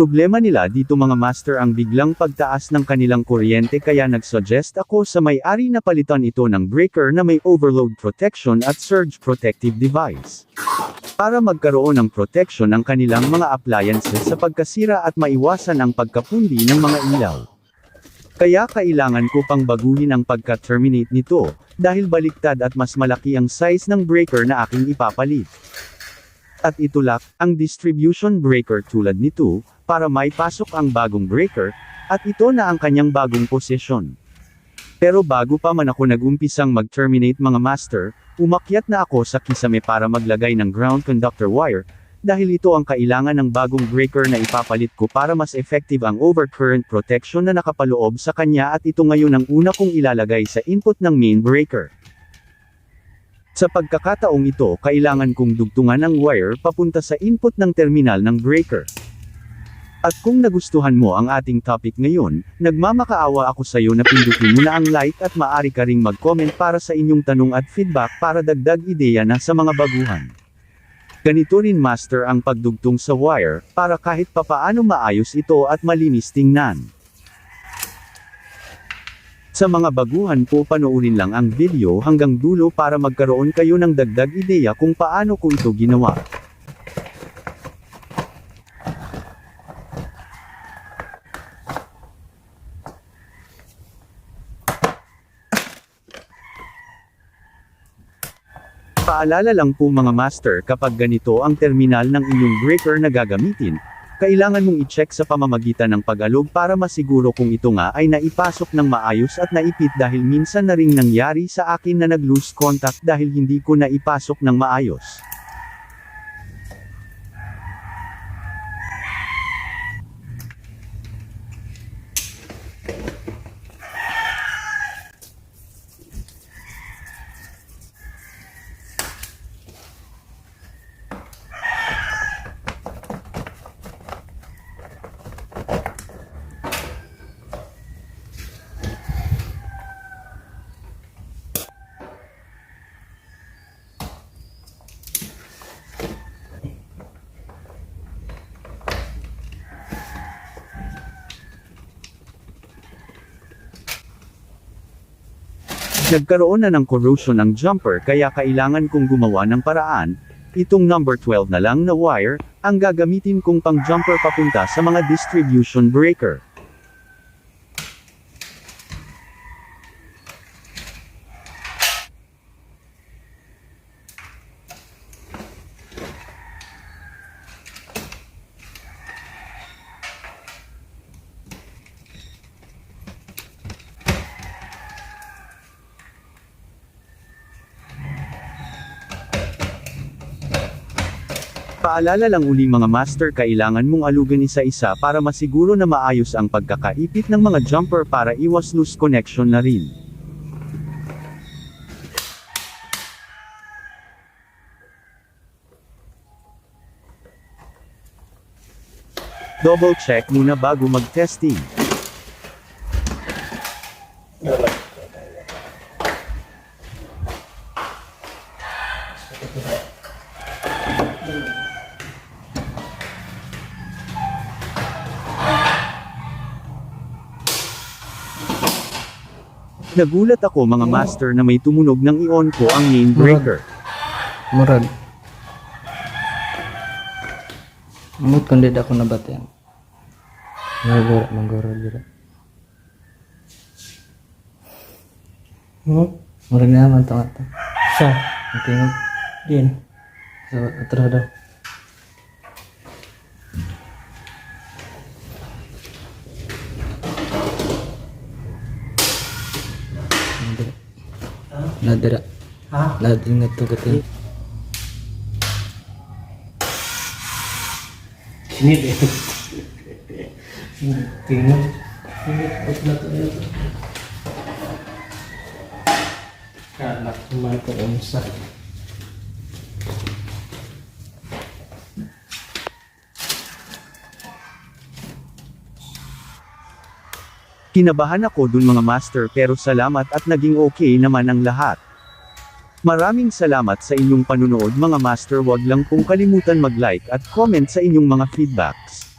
Problema nila dito mga master ang biglang pagtaas ng kanilang kuryente kaya nagsuggest ako sa may-ari na palitan ito ng breaker na may overload protection at surge protective device. Para magkaroon ng protection ang kanilang mga appliances sa pagkasira at maiwasan ang pagkapundi ng mga ilaw. Kaya kailangan ko pang baguhin ang pagka-terminate nito, dahil baliktad at mas malaki ang size ng breaker na aking ipapalit. At itulak, ang distribution breaker tulad nito, para may pasok ang bagong breaker, at ito na ang kanyang bagong posisyon. Pero bago pa man ako nagumpisang mag-terminate mga master, umakyat na ako sa kisame para maglagay ng ground conductor wire, dahil ito ang kailangan ng bagong breaker na ipapalit ko para mas effective ang overcurrent protection na nakapaloob sa kanya at ito ngayon ang una kong ilalagay sa input ng main breaker. Sa pagkakataong ito kailangan kong dugtungan ang wire papunta sa input ng terminal ng breaker. At kung nagustuhan mo ang ating topic ngayon, nagmamakaawa ako sa iyo na pindutin mo na ang like at maari ka ring mag-comment para sa inyong tanong at feedback para dagdag ideya na sa mga baguhan. Ganito rin master ang pagdugtong sa wire, para kahit papaano maayos ito at malinis tingnan. Sa mga baguhan po panoorin lang ang video hanggang dulo para magkaroon kayo ng dagdag ideya kung paano ko ito ginawa. Paalala lang po mga master kapag ganito ang terminal ng inyong breaker na gagamitin, kailangan mong i-check sa pamamagitan ng pag-alog para masiguro kung ito nga ay naipasok ng maayos at naipit dahil minsan na ring nangyari sa akin na nag-lose contact dahil hindi ko naipasok ng maayos. Nagkaroon na ng corrosion ang jumper kaya kailangan kong gumawa ng paraan, itong number 12 na lang na wire, ang gagamitin kong pang jumper papunta sa mga distribution breaker. Paalala lang uli mga master kailangan mong alugan isa-isa para masiguro na maayos ang pagkakaipit ng mga jumper para iwas loose connection na rin. Double check muna bago mag-testing. Nagulat ako mga master na may tumunog ng i-on ko ang main breaker. Murag. Amot kung did ako nabatian. Manggura, manggura dira. Hmm? Murag na naman ito ito. Sa? Ang tingog. Din. So, atro daw. Nadira. Ha? Nadira nga ito katin. Sinit eh. Tingnan. Sinit. Ba't na ito na ito? Kalak naman ko unsa. Kinabahan ako dun mga master pero salamat at naging okay naman ang lahat. Maraming salamat sa inyong panunood mga master wag lang pong kalimutan mag-like at comment sa inyong mga feedbacks.